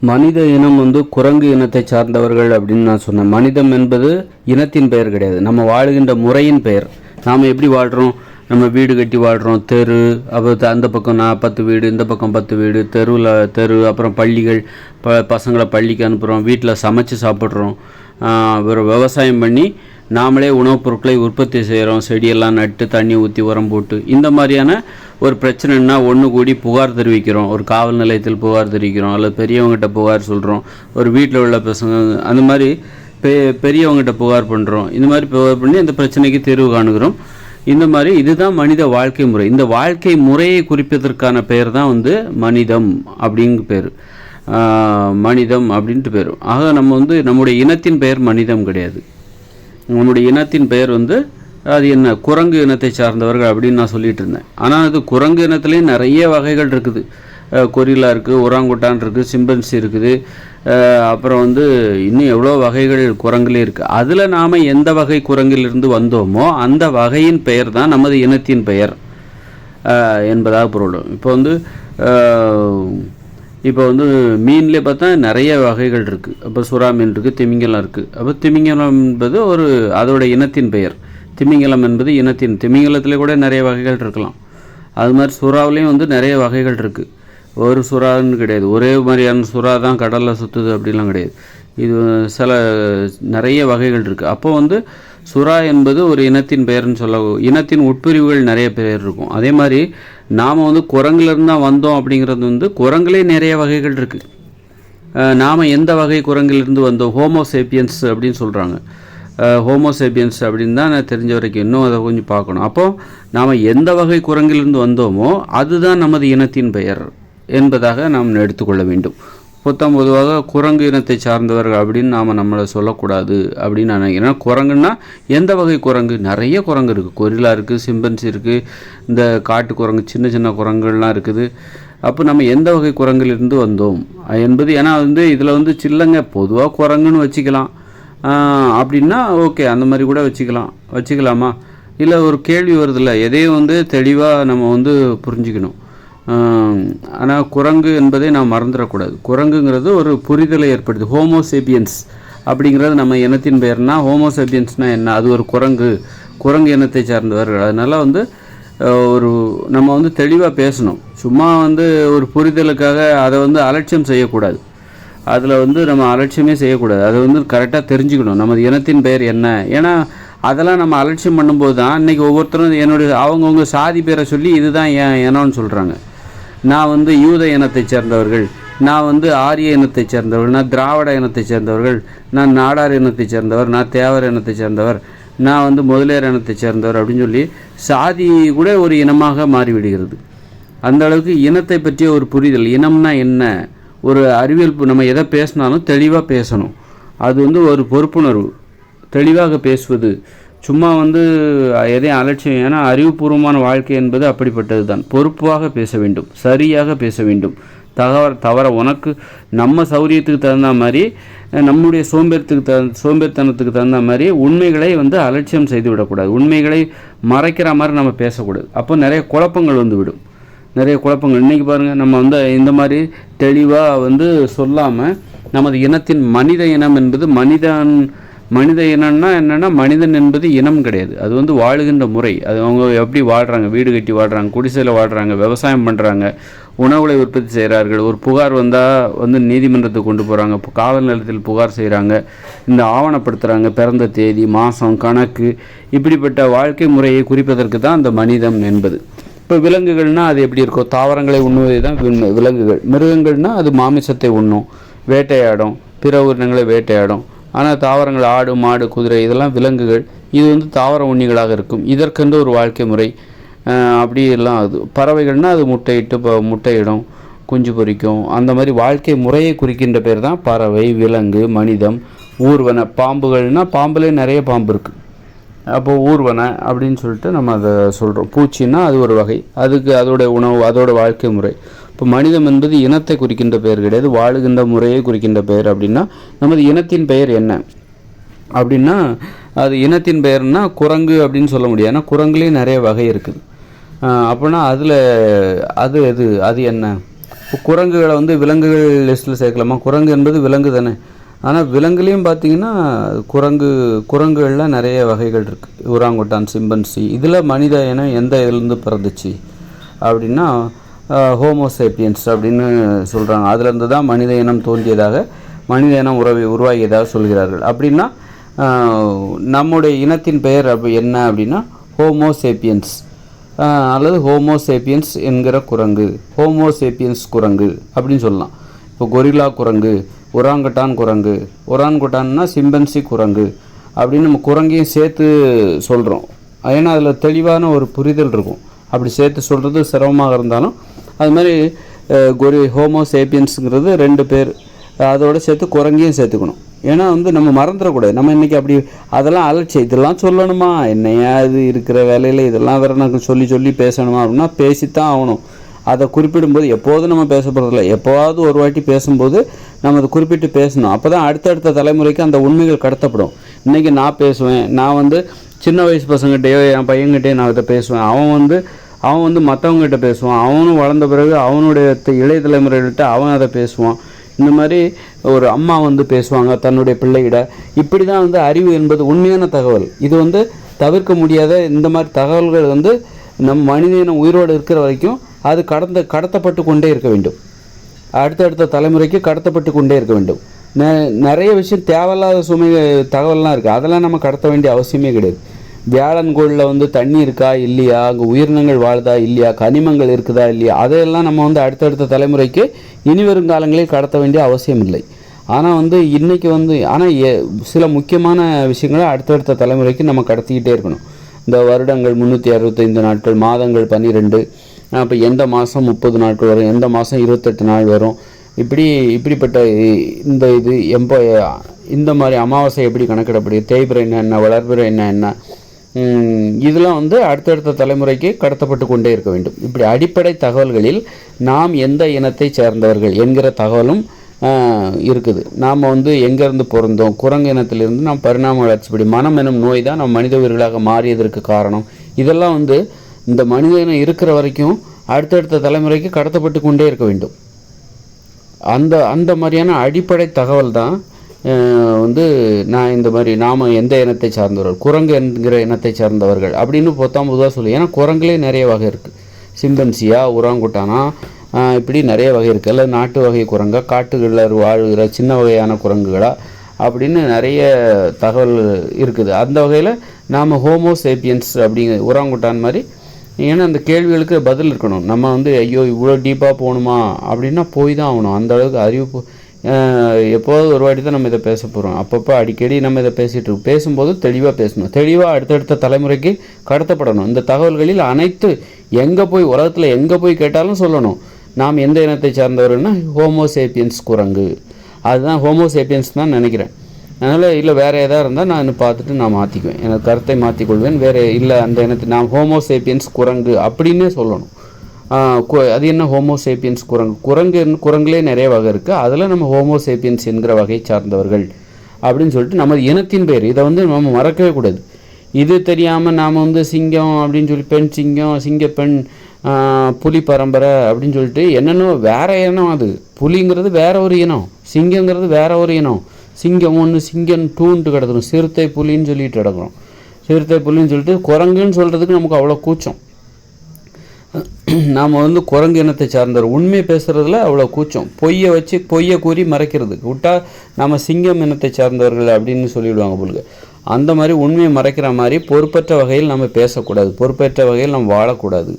மனித இனம் வந்து குரங்கு இனத்தை சார்ந்தவர்கள் அப்படின்னு நான் சொன்னேன். மனிதம் என்பது இனத்தின் பெயர் கிடையாது. நம்ம வாழுகின்ற முறையின் பெயர். நாம் எப்படி வாழ்கிறோம் நம்ம வீடு கட்டி வாழ்கிறோம் தெரு அப்புறம் அந்த பக்கம் நான் பத்து வீடு இந்த பக்கம் பத்து வீடு தெருவில் தெரு அப்புறம் பள்ளிகள் ப பசங்களை பள்ளிக்கு அனுப்புகிறோம் வீட்டில் சமைச்சு சாப்பிட்றோம். அப்புறம் விவசாயம் பண்ணி நாமளே உணவுப் பொருட்களை உற்பத்தி செய்கிறோம் செடியெல்லாம் நட்டு தண்ணி ஊற்றி உரம் போட்டு. இந்த மாதிரியான ஒரு பிரச்சனைன்னா ஒன்று கூடி புகார் தெரிவிக்கிறோம். ஒரு காவல் நிலையத்தில் புகார் தெரிவிக்கிறோம். அல்லது பெரியவங்ககிட்ட புகார் சொல்கிறோம் ஒரு வீட்டில் உள்ள பசங்க அந்த மாதிரி பெ பெரியவங்ககிட்ட புகார் பண்ணுறோம் இந்த மாதிரி புகார் பண்ணி அந்த பிரச்சனைக்கு தீர்வு காணுகிறோம். இந்த மாதிரி இதுதான் மனித வாழ்க்கை முறை. இந்த வாழ்க்கை முறையை குறிப்பதற்கான பெயர் தான் வந்து மனிதம் அப்படிங்க பேர். மனிதம் அப்படின்ட்டு பேர். ஆக நம்ம வந்து நம்முடைய இனத்தின் பெயர் மனிதம் கிடையாது. நம்முடைய இனத்தின் பெயர் வந்து அது என்ன குரங்கு இனத்தை சார்ந்தவர்கள் அப்படின்னு நான் சொல்லிட்டு இருந்தேன். ஆனால் அது குரங்கு இனத்துலேயும் நிறைய வகைகள் இருக்குது. கொரிலா கொரில்லா இருக்குது ஒராங்குட்டான் இருக்குது சிம்பன்சி இருக்குது. அப்புறம் வந்து இன்னும் எவ்வளோ வகைகள் குரங்குலே இருக்குது அதில் நாம் எந்த வகை குரங்கிலிருந்து வந்தோமோ அந்த வகையின் பெயர் தான் நமது இனத்தின் பெயர். என்பதாக பொருளும் இப்போ வந்து இப்போ வந்து மீன்லேயே பார்த்தா நிறைய வகைகள் இருக்குது அப்போ சுறா மீன் இருக்குது திமிங்கலம் இருக்குது அப்போ திமிங்கலம் என்பது ஒரு அதோட இனத்தின் பெயர். திமிங்கலம் என்பது இனத்தின் திமிங்கலத்தில் கூட நிறைய வகைகள் இருக்கலாம். அது மாதிரி சுறாவுலேயும் வந்து நிறைய வகைகள் இருக்குது ஒரு சுறான்னு கிடையாது. ஒரே மாதிரியான சுறா தான் கடலில் சுற்றுது அப்படிலாம் கிடையாது. இது சில நிறைய வகைகள் இருக்குது அப்போ வந்து சுறா என்பது ஒரு இனத்தின் பெயர்னு சொல்ல இனத்தின் உட்பிரிவுகள் நிறைய பேர் இருக்கும். அதே மாதிரி நாம் வந்து குரங்குலேருந்து தான் வந்தோம் அப்படிங்கிறது வந்து குரங்குலே நிறைய வகைகள் இருக்குது நாம் எந்த வகை குரங்கிலிருந்து வந்தோம்? ஹோமோசேப்பியன்ஸ் அப்படின்னு சொல்கிறாங்க ஹோமோசேபியன்ஸ் அப்படின்னு தான் நான் தெரிஞ்ச வரைக்கும் இன்னும் அதை கொஞ்சம் பார்க்கணும். அப்போது நாம் எந்த வகை குரங்கிலிருந்து வந்தோமோ அதுதான் நமது இனத்தின் பெயர் என்பதாக நாம் எடுத்துக்கொள்ள வேண்டும். புத்தம் பொதுவாக குரங்கு இனத்தை சார்ந்தவர்கள் அப்படின்னு நாம் நம்மளை சொல்லக்கூடாது அப்படின்னு நான் நினைக்கிறேன். ஏன்னா குரங்குன்னா எந்த வகை குரங்கு? நிறைய குரங்கு இருக்குது கொரிலா இருக்குது சிம்பன்சி இருக்குது இந்த காட்டு குரங்கு சின்ன சின்ன குரங்குகள்லாம் இருக்குது. அப்போ நம்ம எந்த வகை குரங்கிலிருந்து வந்தோம்? என்பது ஏன்னா வந்து இதில் வந்து சில்லங்க பொதுவாக குரங்குன்னு வச்சுக்கலாம். அப்படின்னா ஓகே அந்த மாதிரி கூட வச்சுக்கலாம். வச்சுக்கலாமா? இல்லை ஒரு கேள்வி வருதில்ல. எதையும் வந்து தெளிவாக நம்ம வந்து புரிஞ்சுக்கணும். ஆனால் குரங்கு என்பதை நாம் மறந்துடக்கூடாது. குரங்குங்கிறது ஒரு புரிதலை ஏற்படுது. ஹோமோசேபியன்ஸ் அப்படிங்கிறது நம்ம இனத்தின் பெயர்னா ஹோமோசேபியன்ஸ்னால் என்ன? அது ஒரு குரங்கு. குரங்கு இனத்தை சார்ந்தவர்கள். அதனால் வந்து ஒரு நம்ம வந்து தெளிவாக பேசணும். சும்மா வந்து ஒரு புரிதலுக்காக அதை வந்து அலட்சியம் செய்யக்கூடாது. அதில் வந்து நம்ம அலட்சியமே செய்யக்கூடாது. அதை வந்து கரெக்டாக தெரிஞ்சுக்கணும். நமது இனத்தின் பெயர் என்ன? ஏன்னா அதெல்லாம் நம்ம அலட்சியம் பண்ணும்போது தான் இன்றைக்கி ஒவ்வொருத்தரும் என்னுடைய அவங்கவுங்க சாதி பேரை சொல்லி இதுதான் என் இனம்னு சொல்கிறாங்க நான் வந்து யூத இனத்தைச் சேர்ந்தவர்கள் நான் வந்து ஆரிய இனத்தைச் சேர்ந்தவர்கள் நான் திராவிட இனத்தைச் சேர்ந்தவர்கள் நான் நாடார் இனத்தைச் சேர்ந்தவர் நான் தேவர் இனத்தைச் சேர்ந்தவர் நான் வந்து முதலியார் இனத்தைச் சேர்ந்தவர் அப்படின்னு சொல்லி சாதி கூட ஒரு இனமாக மாறிவிடுகிறது. அந்த அளவுக்கு இனத்தை பற்றிய ஒரு புரிதல். இனம்னா என்ன? ஒரு அறிவியல் நம்ம எதை பேசினாலும் தெளிவாக பேசணும். அது வந்து ஒரு பொறுப்புணர்வு. தெளிவாக பேசுவது. சும்மா வந்து எதையும் அலட்சியம் ஏன்னா அறிவுபூர்வமான வாழ்க்கை என்பது அப்படிப்பட்டது தான் பொறுப்பாக பேச வேண்டும். சரியாக பேச வேண்டும். தகவ தவற உனக்கு நம்ம சௌரியத்துக்கு தகுந்த மாதிரி நம்முடைய சோம்பேறத்துக்கு தகுந்த சோம்பேறித்தனத்துக்கு தகுந்த மாதிரி உண்மைகளை வந்து அலட்சியம் செய்து விடக்கூடாது உண்மைகளை மறைக்கிற மாதிரி நம்ம பேசக்கூடாது. அப்போ நிறைய குழப்பங்கள் வந்து விடும். நிறைய குழப்பங்கள். இன்றைக்கி பாருங்கள் நம்ம வந்து இந்த மாதிரி தெளிவாக வந்து சொல்லாமல் நமது இனத்தின் மனித இனம் என்பது மனிதன் மனித இனம்னா என்னென்னா மனிதன் என்பது இனம் கிடையாது. அது வந்து வாழுகின்ற முறை. அது அவங்க எப்படி வாழ்கிறாங்க வீடு கட்டி வாழ்கிறாங்க குடிசையில் வாழ்கிறாங்க விவசாயம் பண்ணுறாங்க உணவுகளை உற்பத்தி செய்கிறார்கள் ஒரு புகார் வந்தால் வந்து நீதிமன்றத்துக்கு கொண்டு போகிறாங்க இப்போ காவல் நிலையத்தில் புகார் செய்கிறாங்க இந்த ஆவணப்படுத்துகிறாங்க பிறந்த தேதி மாதம் கணக்கு இப்படிப்பட்ட வாழ்க்கை முறையை குறிப்பதற்கு தான் அந்த மனிதம் என்பது. இப்போ விலங்குகள்னால் அது எப்படி இருக்கும் தாவரங்களை உண்ணுவதே தான் விலங்குகள். மிருகங்கள்னா அது மாமிசத்தை உண்ணும் வேட்டையாடும் பிற உயிரினங்களை வேட்டையாடும். ஆனால் தாவரங்கள் ஆடு மாடு குதிரை இதெல்லாம் விலங்குகள். இது வந்து தாவர உண்ணிகளாக இருக்கும். இதற்கென்று ஒரு வாழ்க்கை முறை. அப்படி எல்லாம் அது. பறவைகள்னால் அது முட்டையிட்டு இப்போ முட்டையிடும் குஞ்சு பொரிக்கும் அந்த மாதிரி வாழ்க்கை முறையை குறிக்கின்ற பேர் தான் பறவை விலங்கு மனிதம் ஊர்வன பாம்புகள்னால் பாம்புலேயே நிறைய பாம்பு இருக்குது அப்போ ஊர்வனை அப்படின்னு சொல்லிட்டு நம்ம அதை சொல்கிறோம் பூச்சின்னா அது ஒரு வகை. அதுக்கு அதோட உணவு அதோட வாழ்க்கை முறை. இப்போ மனிதம் என்பது இனத்தை குறிக்கின்ற பெயர் கிடையாது. வாழுகின்ற முறையை குறிக்கின்ற பெயர். அப்படின்னா நமது இனத்தின் பெயர் என்ன? அப்படின்னா அது இனத்தின் பெயர்னா குரங்கு அப்படின்னு சொல்ல முடியாது. ஏன்னா குரங்குலேயும் நிறைய வகை இருக்குது. அப்படின்னா அதில் அது எது? அது என்ன? இப்போ குரங்குகளை வந்து விலங்குகள் லிஸ்ட்டில் சேர்க்கலாமா? குரங்கு என்பது விலங்கு தானே. ஆனால் விலங்குலேயும் பார்த்தீங்கன்னா குரங்கு குரங்குகளில் நிறைய வகைகள் இருக்குது உராங்குட்டான் சிம்பன்சி இதில் மனித இனம் எந்த இதுலேருந்து பிறந்துச்சு அப்படின்னா ஹோமோசேப்பியன்ஸ் அப்படின்னு சொல்கிறாங்க அதுலேருந்து தான் மனித இனம் தோன்றியதாக மனித இனம் உறவி உருவாகியதாக சொல்கிறார்கள். அப்படின்னா நம்முடைய இனத்தின் பெயர் அப்படி என்ன அப்படின்னா ஹோமோசேப்பியன்ஸ் அல்லது ஹோமோசேப்பியன்ஸ் என்கிற குரங்கு. ஹோமோசேப்பியன்ஸ் குரங்கு அப்படின்னு சொல்லலாம். இப்போ கொரில்லா குரங்கு ஒராங்கட்டான் குரங்கு ஒரான்குட்டான்னா சிம்பன்சி குரங்கு அப்படின்னு நம்ம குரங்கையும் சேர்த்து சொல்கிறோம் ஏன்னா அதில் தெளிவான ஒரு புரிதல் இருக்கும். அப்படி சேர்த்து சொல்கிறது சிரமமாக இருந்தாலும் அது மாதிரி கொரி ஹோமோ சேப்பியன்ஸுங்கிறது ரெண்டு பேர் அதோடு சேர்த்து குரங்கையும் சேர்த்துக்கணும். ஏன்னா வந்து நம்ம மறந்துடக்கூடாது. நம்ம இன்றைக்கி அப்படி அதெல்லாம் அலட்சியம் இதெல்லாம் சொல்லணுமா? என்னையா இது இருக்கிற வேலையில் இதெல்லாம் வேறு நாங்கள் சொல்லி சொல்லி பேசணுமா அப்படின்னா பேசித்தான் ஆகணும். அதை குறிப்பிடும்போது எப்போதும் நம்ம பேச போகிறதில்ல எப்போவாவது ஒரு வாட்டி பேசும்போது நம்ம அதை குறிப்பிட்டு பேசணும். அப்போ தான் அடுத்தடுத்த தலைமுறைக்கு அந்த உண்மைகள் கடத்தப்படும். இன்றைக்கி நான் பேசுவேன். நான் வந்து சின்ன வயசு பசங்கிட்டேயோ என் பையன்கிட்டயோ நான் இதை பேசுவேன். அவன் வந்து அவன் வந்து மற்றவங்ககிட்ட பேசுவான். அவனும் வளர்ந்த பிறகு அவனுடைய இளைய தலைமுறைகிட்ட அவன் அதை பேசுவான். இந்த மாதிரி ஒரு அம்மா வந்து பேசுவாங்க தன்னுடைய பிள்ளைகிட இப்படி தான் வந்து அறிவு என்பது உண்மையான தகவல். இது வந்து தவிர்க்க முடியாத இந்த மாதிரி தகவல்கள் வந்து நம் மனிதன உயிரோடு இருக்கிற வரைக்கும் அது கடந்த கடத்தப்பட்டு கொண்டே இருக்க வேண்டும். அடுத்தடுத்த தலைமுறைக்கு கடத்தப்பட்டு கொண்டே இருக்க வேண்டும். நெ- நிறைய விஷயம் தேவையில்லாத சுமை தகவல்லாம் இருக்குது அதெல்லாம் நம்ம கடத்த வேண்டிய அவசியமே கிடையாது. வியாழன் கோளில் வந்து தண்ணி இருக்கா இல்லையா? அங்கே உயிரினங்கள் வாழுதா இல்லையா? கனிமங்கள் இருக்குதா இல்லையா? அதையெல்லாம் நம்ம வந்து அடுத்தடுத்த தலைமுறைக்கு இனி வரும் காலங்களில் கடத்த வேண்டிய அவசியம் இல்லை. ஆனால் வந்து இன்றைக்கி வந்து ஆனால் சில முக்கியமான விஷயங்களை அடுத்தடுத்த தலைமுறைக்கு நம்ம கடத்திக்கிட்டே இருக்கணும். இந்த வருடங்கள் முந்நூற்றி அறுபத்தைந்து நாட்கள் மாதங்கள் பன்னிரெண்டு இப்போ எந்த மாதம் முப்பது நாட்கள் வரும் எந்த மாதம் இருபத்தெட்டு நாள் வரும்? இப்படி இப்படிப்பட்ட இந்த இது எம்போ இந்த மாதிரி அமாவாசை எப்படி கணக்கிடப்படுது? தேய்பிறை என்ன என்ன வளர்பிறை என்ன என்ன? இதெல்லாம் வந்து அடுத்தடுத்த தலைமுறைக்கு கடத்தப்பட்டு கொண்டே இருக்க வேண்டும். இப்படி அடிப்படை தகவல்களில் நாம் எந்த இனத்தை சேர்ந்தவர்கள் என்கிற தகவலும் இருக்குது. நாம் வந்து எங்கேருந்து பிறந்தோம் குரங்கு இனத்திலிருந்து நாம் பரிணாம வளர்ச்சிப்படி. மனம் எனும் நோய் தான் நம் மனித உயிர்களாக மாறியதற்கு காரணம். இதெல்லாம் வந்து இந்த மனித இனம் இருக்கிற வரைக்கும் அடுத்தடுத்த தலைமுறைக்கு கடத்தப்பட்டு கொண்டே இருக்க வேண்டும். அந்த அந்த மாதிரியான அடிப்படை தகவல் தான் வந்து நான் இந்த மாதிரி நாம் எந்த இனத்தை சார்ந்தவர்கள் குரங்கு என்கிற இனத்தை சார்ந்தவர்கள் அப்படின்னு பொத்தாம் பொதுவாக சொல்லி ஏன்னா குரங்குலே நிறைய வகை இருக்குது சிம்பன்சியா உராங்குட்டானா இப்படி நிறைய வகை இருக்குது அல்லது நாட்டு வகை குரங்கா காட்டுகளில் வாழ்கிற சின்ன வகையான குரங்குகளா அப்படின்னு நிறைய தகவல் இருக்குது. அந்த வகையில் நாம் ஹோமோ சேப்பியன்ஸ் அப்படிங்கிற உராங்குட்டான் மாதிரி ஏன்னா அந்த கேள்விகளுக்கு பதில் இருக்கணும். நம்ம வந்து ஐயோ இவ்வளோ டீப்பாக போகணுமா? அப்படின்னா போய் தான் ஆகணும். அந்த அளவுக்கு அறிவு எப்போதாவது ஒரு வாட்டி தான் நம்ம இதை பேச போகிறோம் அப்பப்போ அடிக்கடி நம்ம இதை பேசிகிட்டு இருக்கோம். பேசும்போது தெளிவாக பேசணும். தெளிவாக அடுத்தடுத்த தலைமுறைக்கு கடத்தப்படணும். இந்த தகவல்களில் அனைத்து எங்கே போய் உலகத்தில் எங்கே போய் கேட்டாலும் சொல்லணும். நாம் எந்த இனத்தை சார்ந்தவர்கள்னா ஹோமோசேப்பியன்ஸ் குரங்கு. அதுதான் ஹோமோசேப்பியன்ஸ் தான் நினைக்கிறேன். அதனால் இல்லை வேறு எதாக இருந்தால் நான் இன்னும் பார்த்துட்டு நான் மாற்றிக்குவேன் எனக்கு கருத்தை மாற்றிக்கொள்வேன் வேறு இல்லை அந்த இனத்தை நான் ஹோமோசேப்பியன்ஸ் குரங்கு அப்படின்னே சொல்லணும். அது என்ன ஹோமோசேப்பியன்ஸ் குரங்கு? குரங்கு குரங்குலே நிறைய வகை இருக்குது அதில் நம்ம ஹோமோசேப்பியன்ஸ் என்கிற வகையை சார்ந்தவர்கள் அப்படின்னு சொல்லிட்டு நம்ம இனத்தின் பேர். இதை வந்து நம்ம மறக்கவே கூடாது. இது தெரியாமல் நாம் வந்து சிங்கம் அப்படின்னு சொல்லி பெண் சிங்கம் சிங்க பெண் புலி பரம்பரை அப்படின்னு சொல்லிட்டு என்னென்னோ வேற இனம் அது. புலிங்கிறது வேற ஒரு இனம். சிங்கங்கிறது வேற ஒரு இனம். சிங்கம் ஒன்று சிங்கம் டூன்ட்டு கிடக்கணும். சிறுத்தை புலின்னு சொல்லிட்டு கிடக்குறோம் சிறுத்தை புலின்னு சொல்லிட்டு குரங்குன்னு சொல்கிறதுக்கு நமக்கு அவ்வளோ கூச்சம். நாம் வந்து குரங்கு இனத்தை சார்ந்தவர். உண்மை பேசுகிறதுல அவ்வளோ கூச்சம். பொய்யை வச்சு பொய்யை கூறி மறைக்கிறதுக்கு. விட்டா நம்ம சிங்கம் இனத்தை சார்ந்தவர்கள் அப்படின்னு சொல்லிவிடுவாங்க பொழுது அந்த மாதிரி உண்மையை மறைக்கிற மாதிரி பொறுப்பற்ற வகையில் நம்ம பேசக்கூடாது. பொறுப்பற்ற வகையில் நம்ம வாழக்கூடாது.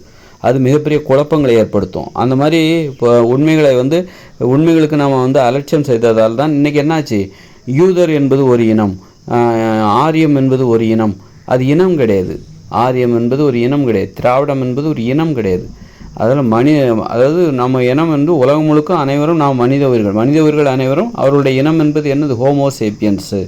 அது மிகப்பெரிய குழப்பங்களை ஏற்படுத்தும். அந்த மாதிரி இப்போ உண்மைகளை வந்து உண்மைகளுக்கு நாம் வந்து அலட்சியம் செய்ததால் தான் இன்றைக்கி என்னாச்சு? யூதர் என்பது ஒரு இனம் ஆரியம் என்பது ஒரு இனம். அது இனம் கிடையாது. ஆரியம் என்பது ஒரு இனம் கிடையாது. திராவிடம் என்பது ஒரு இனம் கிடையாது. அதில் மனி அதாவது நம்ம இனம் என்று உலகம் முழுக்க அனைவரும் நாம் மனித உயிர்கள். மனித உயிர்கள் அனைவரும் அவருடைய இனம் என்பது என்னது? ஹோமோசேப்பியன்ஸு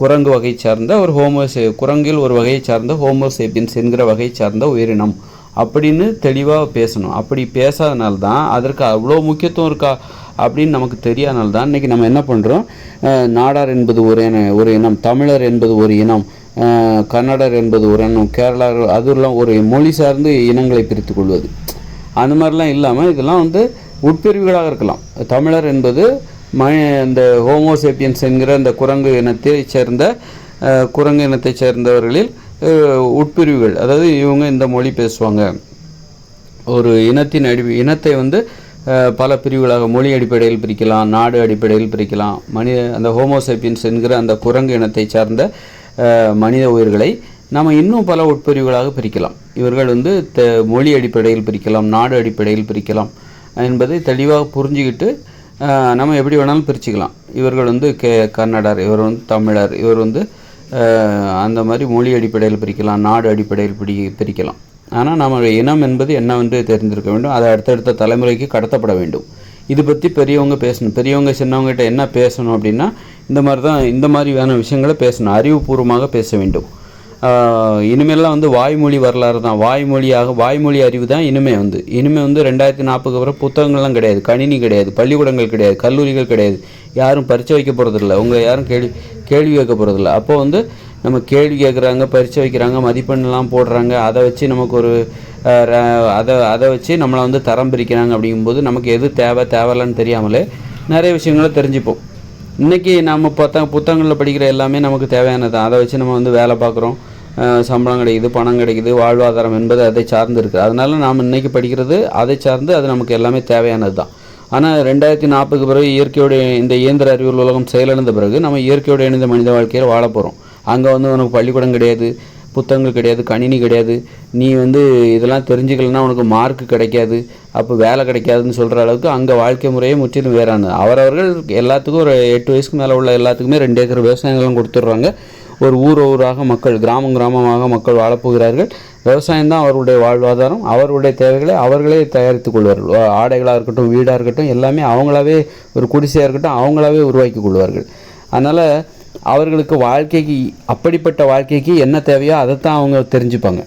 குரங்கு வகை சார்ந்த ஒரு ஹோமோசே குரங்கில் ஒரு வகையை சார்ந்த ஹோமோசேப்பியன்ஸ் என்கிற வகை சார்ந்த உயிரினம் அப்படின்னு தெளிவாக பேசணும். அப்படி பேசாதனால்தான் அதற்கு அவ்வளோ முக்கியத்துவம் இருக்கா? அப்படின்னு நமக்கு தெரியாதனால தான் இன்றைக்கி நம்ம என்ன பண்ணுறோம் நாடார் என்பது ஒரு இன ஒரு இனம் தமிழர் என்பது ஒரு இனம் கன்னடர் என்பது ஒரு இனம் கேரளா அதுலாம் ஒரு மொழி சார்ந்து இனங்களை பிரித்து கொள்வது. அந்த மாதிரிலாம் இல்லாமல் இதெல்லாம் வந்து உட்பிரிவுகளாக இருக்கலாம். தமிழர் என்பது ம இந்த ஹோமோசேப்பியன்ஸ் என்கிற இந்த குரங்கு இனத்தை சேர்ந்த குரங்கு இனத்தை சேர்ந்தவர்களில் உட்பிரிவுகள் அதாவது இவங்க இந்த மொழி பேசுவாங்க. ஒரு இனத்தின் அடி இனத்தை வந்து பல பிரிவுகளாக மொழி அடிப்படையில் பிரிக்கலாம் நாடு அடிப்படையில் பிரிக்கலாம். மனித அந்த ஹோமோசேப்பியன்ஸ் என்கிற அந்த குரங்கு இனத்தை சார்ந்த மனித உயிர்களை நம்ம இன்னும் பல உட்பிரிவுகளாக பிரிக்கலாம். இவர்கள் வந்து த மொழி அடிப்படையில் பிரிக்கலாம் நாடு அடிப்படையில் பிரிக்கலாம் என்பதை தெளிவாக புரிஞ்சுக்கிட்டு நம்ம எப்படி வேணாலும் பிரிச்சுக்கலாம். இவர்கள் வந்து கே கன்னடர் இவர் வந்து தமிழர் இவர் வந்து அந்த மாதிரி மொழி அடிப்படையில் பிரிக்கலாம் நாடு அடிப்படையில் பிடி பிரிக்கலாம். ஆனால் நம்மளுடைய இனம் என்பது என்னவென்று தெரிந்திருக்க வேண்டும். அதை அடுத்தடுத்த தலைமுறைக்கு கடத்தப்பட வேண்டும். இது பற்றி பெரியவங்க பேசணும். பெரியவங்க சின்னவங்ககிட்ட என்ன பேசணும் அப்படின்னா இந்த மாதிரி தான் இந்த மாதிரியான விஷயங்களை பேசணும். அறிவுபூர்வமாக பேச வேண்டும். இனிமேலாம் வந்து வாய்மொழி வரலாறு தான். வாய்மொழியாக வாய்மொழி அறிவு தான் இனிமே வந்து. இனிமே வந்து ரெண்டாயிரத்தி நாற்பதுக்கு அப்புறம் புத்தகங்கள்லாம் கிடையாது. கணினி கிடையாது. பள்ளிக்கூடங்கள் கிடையாது. கல்லூரிகள் கிடையாது. யாரும் பரிச்சை வைக்க போகிறதில்ல உங்களை யாரும் கேள்வி கேள்வி வைக்க போகிறதில்ல அப்போ வந்து நம்ம கேள்வி கேட்குறாங்க பரிச்சை வைக்கிறாங்க மதிப்பெண்லாம் போடுறாங்க அதை வச்சு நமக்கு ஒரு ர- அதை அதை வச்சு நம்மளை வந்து தரம் பிரிக்கிறாங்க அப்படிங்கும்போது நமக்கு எது தேவை தேவையில்லன்னு தெரியாமலே நிறைய விஷயங்களை தெரிஞ்சுப்போம். இன்றைக்கி நம்ம பார்த்தா புத்தகங்களில் படிக்கிற எல்லாமே நமக்கு தேவையானது. அதை வச்சு நம்ம வந்து வேலை பார்க்குறோம். சம்பளம் கிடைக்குது பணம் கிடைக்குது வாழ்வாதாரம் என்பது அதை சார்ந்து இருக்குது அதனால் நாம் இன்றைக்கி படிக்கிறது அதை சார்ந்து அது நமக்கு எல்லாமே தேவையானது தான். ஆனால் ரெண்டாயிரத்தி நாற்பதுக்கு பிறகு இயற்கையோட இந்த இயந்திர அறிவியல் உலகம் செயலிழந்த பிறகு நம்ம இயற்கையோடு இணைந்த மனித வாழ்க்கையில் வாழ போகிறோம் அங்கே வந்து உனக்கு பள்ளிக்கூடம் கிடையாது புத்தகங்கள் கிடையாது கணினி கிடையாது. நீ வந்து இதெல்லாம் தெரிஞ்சுக்கலன்னா உனக்கு மார்க் கிடைக்காது. அப்போ வேலை கிடைக்காதுன்னு சொல்கிற அளவுக்கு அங்கே வாழ்க்கை முறையே முற்றிலும் வேறானது. அவரவர்கள் எல்லாத்துக்கும் ஒரு எட்டு வயசுக்கு மேலே உள்ள எல்லாத்துக்குமே ரெண்டு ஏக்கர் விவசாயங்களும் கொடுத்துட்றாங்க. ஒரு ஊர் ஊராக மக்கள் கிராமம் கிராமமாக மக்கள் வாழப்போகிறார்கள். விவசாயம் தான் அவர்களுடைய வாழ்வாதாரம். அவருடைய தேவைகளை அவர்களே தயாரித்துக் கொள்வார்கள். வா- ஆடைகளாக இருக்கட்டும் வீடாக இருக்கட்டும் எல்லாமே அவங்களாவே ஒரு குடிசையாக இருக்கட்டும் அவங்களாவே உருவாக்கி கொள்வார்கள். அதனால் அவர்களுக்கு வாழ்க்கைக்கு அப்படிப்பட்ட வாழ்க்கைக்கு என்ன தேவையோ அதைத்தான் அவங்க தெரிஞ்சுப்பாங்க.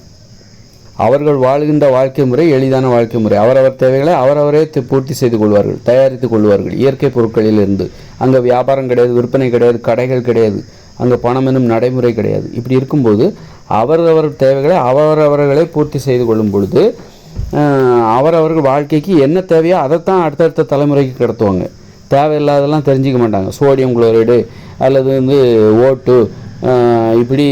அவர்கள் வாழ்கின்ற வாழ்க்கை முறை எளிதான வாழ்க்கை முறை. அவரவர் தேவைகளை அவரவரே பூர்த்தி செய்து கொள்வார்கள் தயாரித்து கொள்வார்கள். இயற்கை பொருட்களில் இருந்து. அங்கே வியாபாரம் கிடையாது விற்பனை கிடையாது கடைகள் கிடையாது அங்கே பணம் என்னும் நடைமுறை கிடையாது. இப்படி இருக்கும்போது அவரவர் தேவைகளை அவரவர்களே பூர்த்தி செய்து கொள்ளும் பொழுது அவரவர்கள் வாழ்க்கைக்கு என்ன தேவையோ அதைத்தான் அடுத்தடுத்த தலைமுறைக்கு கடத்துவாங்க. தேவையில்லாதெல்லாம் தெரிஞ்சுக்க மாட்டாங்க. சோடியம் குளோரைடு அல்லது வந்து ஓட்டு இப்படி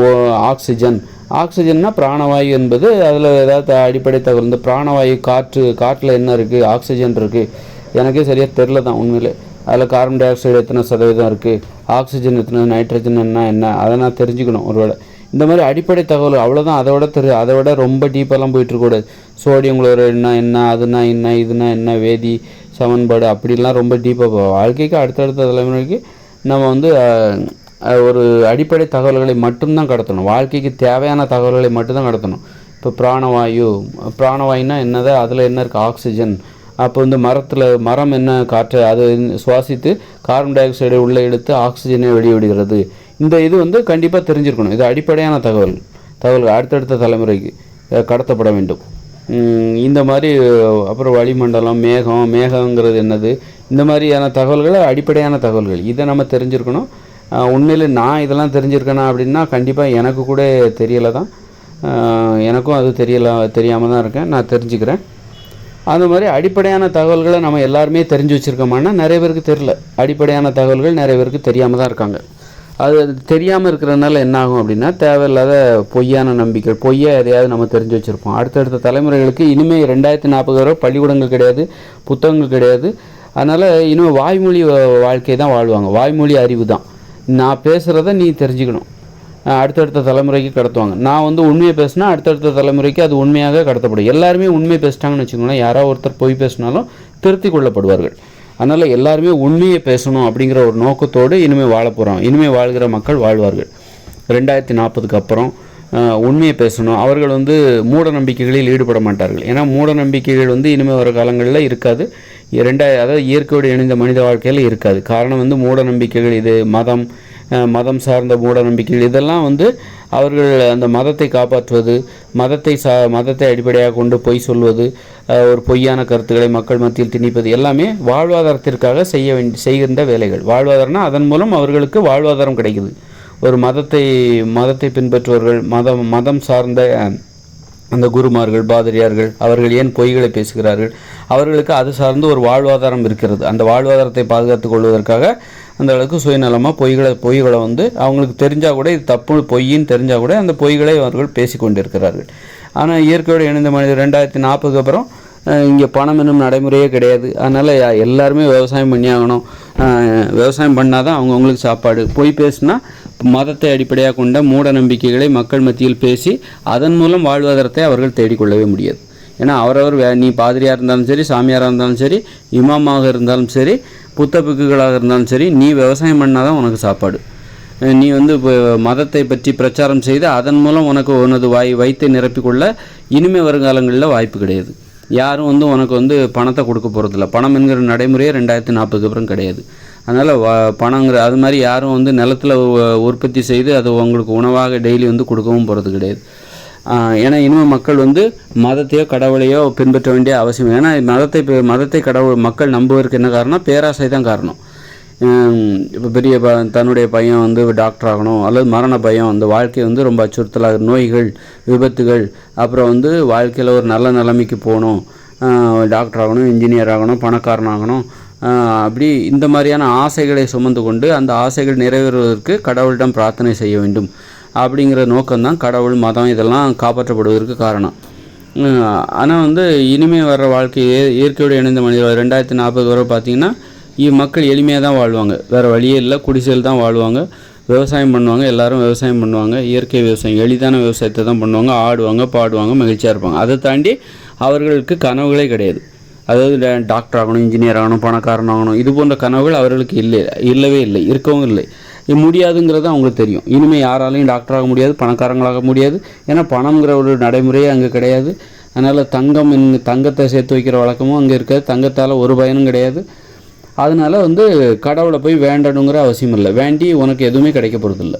ஓ- ஆக்சிஜன். ஆக்சிஜன்னா பிராணவாயு என்பது அதில் ஏதாவது அடிப்படை தகவல் இந்த பிராணவாயு காற்று காற்றில் என்ன இருக்குது ஆக்சிஜன் இருக்குது எனக்கே சரியாக தெரில தான் உண்மையிலே. அதில் கார்பன் டை ஆக்சைடு எத்தனை சதவீதம் இருக்குது ஆக்சிஜன் எத்தனை நைட்ரஜன் என்ன என்ன அதை நான் தெரிஞ்சுக்கணும் ஒருவேளை. இந்த மாதிரி அடிப்படை தகவல் அவ்வளோதான் அதை விட தெரி அதை விட ரொம்ப டீப்பெல்லாம் போயிட்டுருக்கூடாது சோடியம் குளோரைடுனா என்ன அதுனா என்ன இதுனா என்ன வேதி சமன்பாடு அப்படிலாம் ரொம்ப டீப்பாக போகும். வாழ்க்கைக்கு அடுத்தடுத்த தலைமுறைக்கு நம்ம வந்து ஒரு அடிப்படை தகவல்களை மட்டும்தான் கடத்தணும். வாழ்க்கைக்கு தேவையான தகவல்களை மட்டும்தான் கடத்தணும். இப்போ பிராணவாயு பிராணவாயுனா என்னது? அதில் என்ன இருக்குது ஆக்சிஜன். அப்போ வந்து மரத்தில் மரம் என்ன காற்று? அது சுவாசித்து கார்பன் டை ஆக்சைடை உள்ளே எடுத்து ஆக்சிஜனை வெளியிடுகிறது. இந்த இது வந்து கண்டிப்பாக தெரிஞ்சிருக்கணும். இது அடிப்படையான தகவல் தகவல் அடுத்தடுத்த தலைமுறைக்கு கடத்தப்பட வேண்டும். இந்த மாதிரி அப்புறம் வளிமண்டலம் மேகம் மேகங்கிறது என்னது? இந்த மாதிரியான தகவல்கள் அடிப்படையான தகவல்கள். இதை நம்ம தெரிஞ்சிருக்கணும். உண்மையில் நான் இதெல்லாம் தெரிஞ்சிருக்கேனா அப்படின்னா கண்டிப்பாக எனக்கு கூட தெரியலை தான். எனக்கும் அது தெரியல தெரியாமல் தான் இருக்கேன். நான் தெரிஞ்சுக்கிறேன். அந்த மாதிரி அடிப்படையான தகவல்களை நம்ம எல்லாருமே தெரிஞ்சு வச்சுருக்கோமான்னா நிறைய பேருக்கு தெரில அடிப்படையான தகவல்கள் நிறைய பேருக்கு தெரியாமல் தான் இருக்காங்க. அது தெரியாமல் இருக்கிறதுனால என்ன ஆகும் அப்படின்னா தேவையில்லாத பொய்யான நம்பிக்கை பொய்யா எதையாவது நம்ம தெரிஞ்சு வச்சுருப்போம். அடுத்தடுத்த தலைமுறைகளுக்கு இனிமேல் ரெண்டாயிரத்தி நாற்பது வரை பள்ளிக்கூடங்கள் கிடையாது புத்தகங்கள் கிடையாது. அதனால் இனிமேல் வாய்மொழி வா- வாழ்க்கை தான் வாழ்வாங்க. வாய்மொழி அறிவு தான். நான் பேசுகிறத நீ தெரிஞ்சுக்கணும். அடுத்தடுத்த தலைமுறைக்கு கடத்துவாங்க. நான் வந்து உண்மையை பேசினா அடுத்தடுத்த தலைமுறைக்கு அது உண்மையாக கடத்தப்படும். எல்லாருமே உண்மை பேசிட்டாங்கன்னு வச்சுக்கோங்களேன். யாரோ ஒருத்தர் பொய் பேசினாலும் திருத்தி கொள்ளப்படுவார்கள். அதனால் எல்லாருமே உண்மையை பேசணும் அப்படிங்கிற ஒரு நோக்கத்தோடு இனிமேல் வாழ போகிறோம் இனிமேல் வாழ்கிற மக்கள் வாழ்வார்கள். ரெண்டாயிரத்தி நாற்பதுக்கு அப்புறம் உண்மையை பேசணும். அவர்கள் வந்து மூட நம்பிக்கைகளில் ஈடுபட மாட்டார்கள். ஏன்னா மூட நம்பிக்கைகள் வந்து இனிமேல் வர காலங்களில் இருக்காது. ரெண்டாயிரம் அதாவது இயற்கையோடு இணைந்த மனித வாழ்க்கையில் இருக்காது. காரணம் வந்து மூட நம்பிக்கைகள் இது மதம் மதம் சார்ந்த மூட நம்பிக்கைகள் இதெல்லாம் வந்து அவர்கள் அந்த மதத்தை காப்பாற்றுவது மதத்தை சா மதத்தை அடிப்படையாக கொண்டு பொய் சொல்வது ஒரு பொய்யான கருத்துக்களை மக்கள் மத்தியில் திணிப்பது எல்லாமே வாழ்வாதாரத்திற்காக செய்ய வேண்டி செய்கின்ற வேலைகள். வாழ்வாதாரம்னா அதன் மூலம் அவர்களுக்கு வாழ்வாதாரம் கிடைக்குது. ஒரு மதத்தை மதத்தை பின்பற்றுவர்கள் மதம் மதம் சார்ந்த அந்த குருமார்கள் பாதிரியார்கள் அவர்கள் ஏன் பொய்களை பேசுகிறார்கள்? அவர்களுக்கு அது சார்ந்து ஒரு வாழ்வாதாரம் இருக்கிறது. அந்த வாழ்வாதாரத்தை பாதுகாத்துக் கொள்வதற்காக அந்த அளவுக்கு சுயநலமாக பொய்களை பொய்களை வந்து அவங்களுக்கு தெரிஞ்சால் கூட இது தப்பு பொய்ன்னு தெரிஞ்சால் கூட அந்த பொய்களை அவர்கள் பேசி கொண்டிருக்கிறார்கள். ஆனால் இயற்கையோடு இணைந்த மனிதர் ரெண்டாயிரத்தி நாற்பதுக்கு அப்புறம் இங்கே பணம் என்னும் நடைமுறையே கிடையாது. அதனால் எல்லாருமே விவசாயம் பண்ணி ஆகணும். விவசாயம் பண்ணால் தான் அவங்கவுங்களுக்கு சாப்பாடு. பொய் பேசுனா மதத்தை அடிப்படையாக கொண்ட மூட நம்பிக்கைகளை மக்கள் மத்தியில் பேசி அதன் மூலம் வாழ்வாதாரத்தை அவர்கள் தேடிக்கொள்ளவே முடியாது. ஏன்னா அவரவர் வே நீ பாதிரியாக இருந்தாலும் சரி சாமியாராக இருந்தாலும் சரி இமாமாக இருந்தாலும் சரி புத்த பிக்குகளாக இருந்தாலும் சரி நீ விவசாயம் பண்ணால் தான் உனக்கு சாப்பாடு. நீ வந்து இப்போ மதத்தை பற்றி பிரச்சாரம் செய்து அதன் மூலம் உனக்கு உனது வாய் வயிற்றை நிரப்பிக்கொள்ள இனிமே வருங்காலங்களில் வாய்ப்பு கிடையாது. யாரும் வந்து உனக்கு வந்து பணத்தை கொடுக்க போகிறதில்ல பணம் என்கிற நடைமுறையே ரெண்டாயிரத்தி நாற்பதுக்கு அப்புறம் கிடையாது. அதனால் வ பணங்கிற அது மாதிரி யாரும் வந்து நிலத்தில் உற்பத்தி செய்து அது உங்களுக்கு உணவாக டெய்லி வந்து கொடுக்கவும் போகிறது கிடையாது. ஏன்னா இனிமேல் மக்கள் வந்து மதத்தையோ கடவுளையோ பின்பற்ற வேண்டிய அவசியம் ஏன்னா மதத்தை மதத்தை கடவுள் மக்கள் நம்புவதற்கு என்ன காரணம்? பேராசை தான் காரணம் இப்போ பெரிய ப தன்னுடைய பையன் வந்து டாக்டர் ஆகணும் அல்லது மரண பயம் அந்த வாழ்க்கை வந்து ரொம்ப அச்சுறுத்தலாக நோய்கள் விபத்துகள் அப்புறம் வந்து வாழ்க்கையில் ஒரு நல்ல நிலைமைக்கு போகணும். டாக்டர் ஆகணும் இன்ஜினியர் ஆகணும் பணக்காரன் ஆகணும். அப்படி இந்த மாதிரியான ஆசைகளை சுமந்து கொண்டு அந்த ஆசைகள் நிறைவேறுவதற்கு கடவுளிடம் பிரார்த்தனை செய்ய வேண்டும். அப்படிங்கிற நோக்கம்தான் கடவுள் மதம் இதெல்லாம் காப்பாற்றப்படுவதற்கு காரணம். ஆனால் வந்து இனிமேல் வர்ற வாழ்க்கை இயற்கையோடு இணைந்த மனிதர்கள் ரெண்டாயிரத்தி நாற்பது வரை பார்த்தீங்கன்னா இ- மக்கள் எளிமையாக தான் வாழ்வாங்க. வேறு வழியே இல்லை குடிசையில் தான் வாழ்வாங்க. விவசாயம் பண்ணுவாங்க எல்லாரும் விவசாயம் பண்ணுவாங்க. இயற்கை விவசாயம் எளிதான விவசாயத்தை தான் பண்ணுவாங்க. ஆடுவாங்க பாடுவாங்க மகிழ்ச்சியாக இருப்பாங்க. அதை தாண்டி அவர்களுக்கு கனவுகளே கிடையாது. அதாவது டாக்டர் ஆகணும் இன்ஜினியர் ஆகணும் பணக்காரன் ஆகணும் இது போன்ற கனவுகள் அவர்களுக்கு இல்லை இல்லவே இல்லை இருக்கவும் இல்லை. முடியாதுங்கிறது அவங்களுக்கு தெரியும். இனிமேல் யாராலையும் டாக்டராக ஆக முடியாது பணக்காரங்களாக முடியாது. ஏன்னா பணங்கிற ஒரு நடைமுறையே அங்கே கிடையாது. அதனால் தங்கம் என்க- தங்கத்தை சேர்த்து வைக்கிற வழக்கமும் அங்கே இருக்காது. தங்கத்தால் ஒரு பயனும் கிடையாது. அதனால் வந்து கடவுளை போய் வேண்டணுங்கிற அவசியம் இல்லை. வேண்டி உனக்கு எதுவுமே கிடைக்க போகிறதில்ல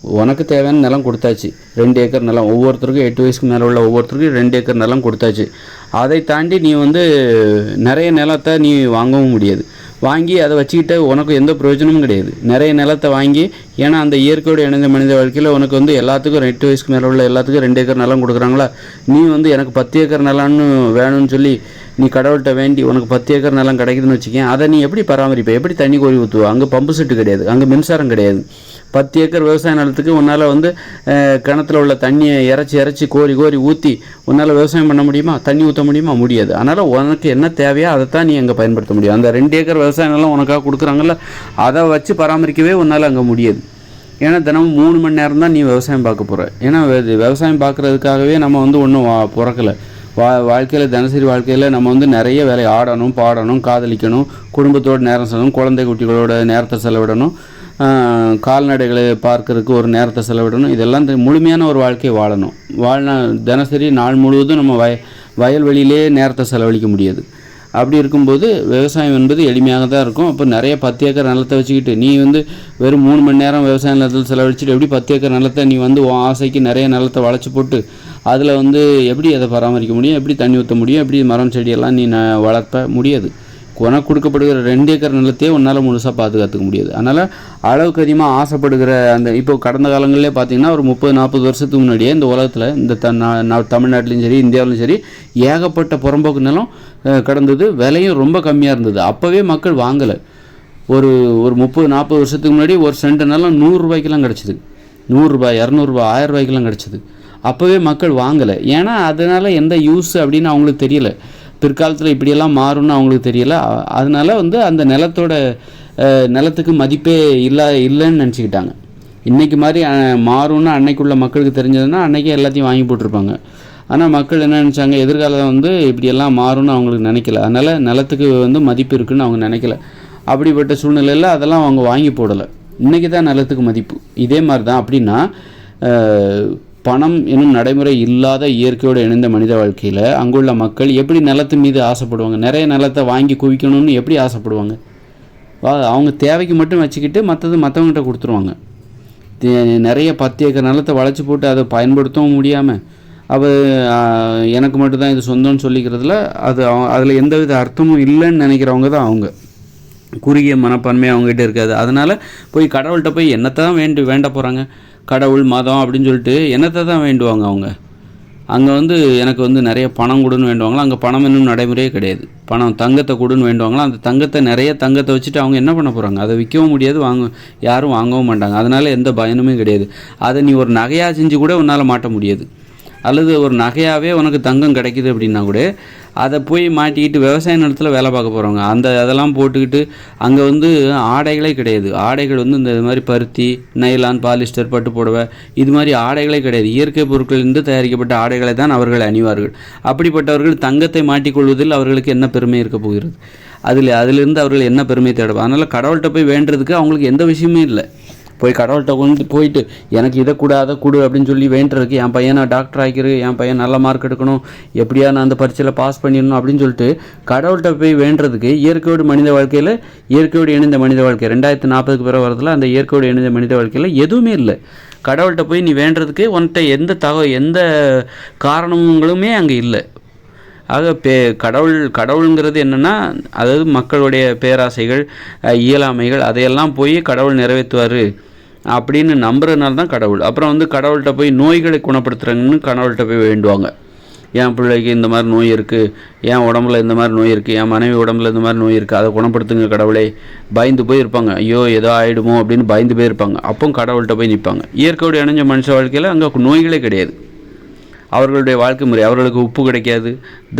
உனக்கு தேவையான நிலம் கொடுத்தாச்சு. ரெண்டு ஏக்கர் நிலம். ஒவ்வொருத்தருக்கும் எட்டு வயசுக்கு மேலே உள்ள ஒவ்வொருத்தருக்கும் ரெண்டு ஏக்கர் நிலம் கொடுத்தாச்சு. அதை தாண்டி நீ வந்து நிறைய நிலத்தை நீ வாங்கவும் முடியாது. வாங்கி அதை வச்சுக்கிட்ட உனக்கு எந்த பிரயோஜனமும் கிடையாது. நிறைய நிலத்தை வாங்கி ஏன்னா அந்த இயற்கையோடு இணைந்த மனித வாழ்க்கையில் உனக்கு வந்து எல்லாத்துக்கும் எட்டு வயசுக்கு மேலே உள்ள எல்லாத்துக்கும் ரெண்டு ஏக்கர் நிலம் கொடுக்குறாங்களா? நீ வந்து எனக்கு பத்து ஏக்கர் நிலம்னு வேணும்னு சொல்லி நீ கடவுள்கிட்ட வேண்டி உனக்கு பத்து ஏக்கர் நிலம் கிடைக்குதுன்னு வச்சுக்கேன் அதை நீ எப்படி பராமரிப்ப? எப்படி தண்ணி கோரி ஊற்றுவ அங்கே பம்பு செட்டு கிடையாது அங்கே மின்சாரம் கிடையாது. பத்து ஏக்கர் விவசாய நிலத்துக்கு உன்னால் வந்து கிணத்துல உள்ள தண்ணியை இறச்சி இறச்சி கோரி கோரி ஊற்றி உன்னால் விவசாயம் பண்ண முடியுமா? தண்ணி ஊற்ற முடியுமா? முடியாது. அதனால் உனக்கு என்ன தேவையோ அதை தான் நீ அங்கே பயன்படுத்த முடியும். அந்த ரெண்டு ஏக்கர் விவசாய நிலம் உனக்காக கொடுக்குறாங்கல்ல அதை வச்சு பராமரிக்கவே உன்னால் அங்கே முடியாது. ஏன்னா தினமும் மூணு மணி நேரம் தான் நீ விவசாயம் பார்க்க போகிற ஏன்னா விவசாயம் பார்க்குறதுக்காகவே நம்ம வந்து ஒன்றும் பிறக்கலை. வா வாழ்க்கையில் தினசரி வாழ்க்கையில் நம்ம வந்து நிறைய வேலை ஆடணும் பாடணும் காதலிக்கணும் குடும்பத்தோட நேரம் செலவணும் குழந்தை குட்டிகளோட நேரத்தை செலவிடணும் கால்நடைகளை பார்க்கறதுக்கு ஒரு நேரத்தை செலவிடணும். இதெல்லாம் முழுமையான ஒரு வாழ்க்கையை வாழணும். வாழ்நா தினசரி நாள் முழுவதும் நம்ம வய வயல்வெளியிலே நேரத்தை செலவழிக்க முடியாது. அப்படி இருக்கும்போது விவசாயம் என்பது எளிமையாக தான் இருக்கும். அப்போ நிறைய பத்து ஏக்கர் நிலத்தை வச்சுக்கிட்டு நீ வந்து வெறும் மூணு மணி நேரம் விவசாய நிலத்தில் செலவழிச்சிட்டு எப்படி பத்து ஏக்கர் நிலத்தை நீ வந்து உன் ஆசைக்கு நிறைய நிலத்தை வளைச்சி போட்டு அதில் வந்து எப்படி அதை பராமரிக்க முடியும்? எப்படி தண்ணி ஊற்ற முடியும்? எப்படி மரம் செடியெல்லாம் நீ ந வளர்ப்ப முடியாது. உனக்கு கொடுக்கப்படுகிற ரெண்டு ஏக்கர் நிலத்தையே உன்னால் முழுசாக பாதுகாத்துக்க முடியாது. அதனால் அளவுக்கு அதிகமாக ஆசைப்படுகிற அந்த இப்போ கடந்த காலங்களிலே பார்த்தீங்கன்னா ஒரு முப்பது நாற்பது வருஷத்துக்கு முன்னாடியே இந்த உலகத்தில் இந்த த தமிழ்நாட்டிலையும் சரி இந்தியாவிலும் சரி ஏகப்பட்ட புறம்போக்கு நிலம் கடந்தது கிடந்தது. விலையும் ரொம்ப கம்மியாக இருந்தது. அப்போவே மக்கள் வாங்கலை. ஒரு ஒரு முப்பது நாற்பது வருஷத்துக்கு முன்னாடி ஒரு சென்ட் நிலம் நூறுரூபாய்க்கெல்லாம் கிடச்சிது. நூறுரூபா இரநூறுபா ஆயிரம் ரூபாய்க்கெல்லாம் கிடச்சிது. அப்போவே மக்கள் வாங்கலை. ஏன்னா அதனால் எந்த யூஸ் அப்படின்னு அவங்களுக்கு தெரியல. பிற்காலத்தில் இப்படியெல்லாம் மாறும்னு அவங்களுக்கு தெரியல. அதனால் வந்து அந்த நிலத்தோட நிலத்துக்கு மதிப்பே இல்லை இல்லைன்னு நினச்சிக்கிட்டாங்க. இன்றைக்கி மாதிரி மாறும்னு அன்னைக்குள்ள மக்களுக்கு தெரிஞ்சதுன்னா அன்றைக்கே எல்லாத்தையும் வாங்கி போட்டிருப்பாங்க. ஆனால் மக்கள் என்ன நினச்சாங்க? எதிர்காலம் வந்து இப்படியெல்லாம் மாறும்னு அவங்களுக்கு நினைக்கல. அதனால் நிலத்துக்கு வந்து மதிப்பு இருக்குன்னு அவங்க நினைக்கல. அப்படிப்பட்ட சூழ்நிலையில் அதெல்லாம் அவங்க வாங்கி போடலை. இன்றைக்கி தான் நிலத்துக்கு மதிப்பு. இதே மாதிரி தான் அப்படின்னா பணம் என்னும் நடைமுறை இல்லாத இயற்கையோடு இணைந்த மனித வாழ்க்கையில் அங்குள்ள மக்கள் எப்படி நிலத்து மீது ஆசைப்படுவாங்க? நிறைய நிலத்தை வாங்கி குவிக்கணும்னு எப்படி ஆசைப்படுவாங்க? அவங்க தேவைக்கு மட்டும் வச்சுக்கிட்டு மற்றது மற்றவங்ககிட்ட கொடுத்துருவாங்க. தே- நிறைய பத்து ஏக்கர் நிலத்தை வளைச்சி போட்டு அதை பயன்படுத்தவும் முடியாமல் அவ எனக்கு மட்டும்தான் இது சொந்தம்னு சொல்லிக்கிறதுல அது அதில் எந்தவித அர்த்தமும் இல்லைன்னு நினைக்கிறவங்க தான் அவங்க. குறுகிய மனப்பான்மை அவங்ககிட்ட இருக்காது. அதனால் போய் கடவுள்கிட்ட போய் என்னத்தை தான் வேண்டி வேண்ட போகிறாங்க கடவுள் மதம் அப்படின்னு சொல்லிட்டு என்னத்தை தான் வேண்டுவாங்க அவங்க? அங்கே வந்து எனக்கு வந்து நிறைய பணம் கொடுன்னு வேண்டுவாங்களா? அங்கே பணம் இன்னும் நடைமுறையே கிடையாது. பணம் தங்கத்தை கொடுன்னு வேண்டுவாங்களா? அந்த தங்கத்தை நிறைய தங்கத்தை வச்சுட்டு அவங்க என்ன பண்ண போகிறாங்க அதை விற்கவும் முடியாது வாங்க யாரும் வாங்கவும் மாட்டாங்க. அதனால் எந்த பயனுமே கிடையாது. அதை நீ ஒரு நகையாக செஞ்சு கூட உன்னால் மாட்ட முடியாது. அல்லது ஒரு நகையாகவே உனக்கு தங்கம் கிடைக்குது அப்படின்னா கூட அதை போய் மாட்டிக்கிட்டு விவசாய நிலத்தில் வேலை பார்க்க போகிறவங்க அந்த அதெல்லாம் போட்டுக்கிட்டு அங்கே வந்து ஆடைகளே கிடையாது. ஆடைகள் வந்து இந்த இது மாதிரி பருத்தி நைலான் பாலிஸ்டர் பட்டு புடவை இது மாதிரி ஆடைகளே கிடையாது. இயற்கை பொருட்களிலிருந்து தயாரிக்கப்பட்ட ஆடைகளை தான் அவர்கள் அணிவார்கள். அப்படிப்பட்டவர்கள் தங்கத்தை மாட்டிக்கொள்வதில் அவர்களுக்கு என்ன பெருமை இருக்க போகிறது? அதில் அதிலிருந்து அவர்கள் என்ன பெருமை தேடுவாங்க அதனால் கடவுள்கிட்ட போய் வேண்டுறதுக்கு அவங்களுக்கு எந்த விஷயமே இல்லை. போய் கடவுள்கிட்ட கொண்டு போயிட்டு எனக்கு இதை கூட அதை கொடு அப்படின்னு சொல்லி வேண்டுறதுக்கு என் பையனை டாக்டர் ஆக்கிரு என் பையன் நல்ல மார்க் எடுக்கணும் எப்படியா நான் அந்த பரீட்சையில் பாஸ் பண்ணிடணும் அப்படின்னு சொல்லிட்டு கடவுள்கிட்ட போய் வேண்டுறதுக்கு இயற்கையோடு மனித வாழ்க்கையில் இயற்கையோடு இணைந்த மனித வாழ்க்கை ரெண்டாயிரத்து நாற்பதுக்கு பிறகு வரதில் அந்த இயற்கையோடு இணைந்த மனித வாழ்க்கையில் எதுவுமே இல்லை. கடவுள்கிட்ட போய் நீ வேண்டுறதுக்கு உன்கிட்ட எந்த தக எந்த காரணங்களுமே அங்கே இல்லை. ஆக பே கடவுள் கடவுளுங்கிறது என்னென்னா அதாவது மக்களுடைய பேராசைகள் இயலாமைகள் அதையெல்லாம் போய் கடவுள் நிறைவேற்றுவார். அப்படின்னு நம்புறதுனால தான் கடவுள். அப்புறம் வந்து கடவுள்கிட்ட போய் நோய்களை குணப்படுத்துகிறாங்கன்னு கடவுள்கிட்ட போய் வேண்டுவாங்க. என் பிள்ளைக்கு இந்த மாதிரி நோய் இருக்குது என் உடம்புல இந்த மாதிரி நோய் இருக்குது என் மனைவி உடம்புல இந்த மாதிரி நோய் இருக்குது அதை குணப்படுத்துங்க கடவுளே. பயந்து போய் இருப்பாங்க ஐயோ ஏதோ ஆகிடுமோ அப்படின்னு பயந்து போய் இருப்பாங்க அப்போ கடவுள்கிட்ட போய் நிற்பாங்க இயற்கையோடு இணைஞ்ச மனுஷ வாழ்க்கையில் அங்கே நோய்களே கிடையாது. அவர்களுடைய வாழ்க்கை முறை அவர்களுக்கு உப்பு கிடைக்காது.